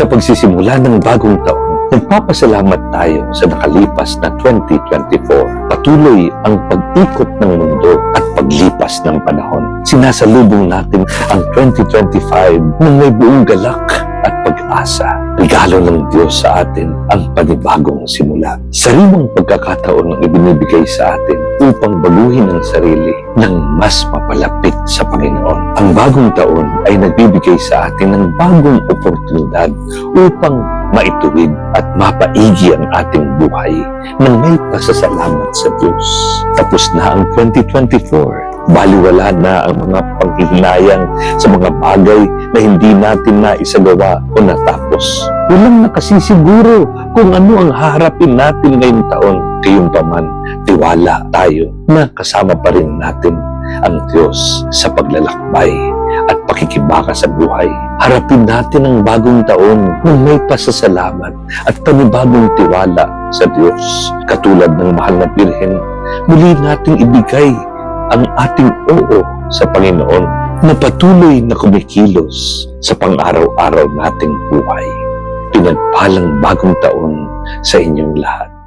Sa pagsisimula ng bagong taon, nagpapasalamat tayo sa nakalipas na 2024. Patuloy ang pag-ikot ng mundo at paglipas ng panahon. Sinasalubong natin ang 2025 ng may buong galak at pag-asa. Regalo ng Diyos sa atin ang panibagong simula. Sariwang pagkakataon ang ibinibigay sa atin upang baguhin ang sarili ng mas mapalapit sa Panginoon. Ang bagong taon ay nagbibigay sa atin ng bagong oportunidad upang maituwid at mapaigi ang ating buhay ng may pasasalamat sa Diyos. Tapos na ang 2024. Baliwala na ang mga panghihinayang sa mga bagay na hindi natin naisagawa o natapos. Walang nakasisiguro kung ano ang haharapin natin ngayong taon. Kayong paman, tiwala tayo na kasama pa rin natin ang Diyos sa paglalakbay at pakikibaka sa buhay. Harapin natin ang bagong taon ng may pasasalamat at panibagong tiwala sa Diyos. Katulad ng mahal na Birhen, muli nating ibigay ang ating oo sa Panginoon na patuloy na kumikilos sa pang-araw-araw nating buhay. Pinagpalang bagong taon sa inyong lahat.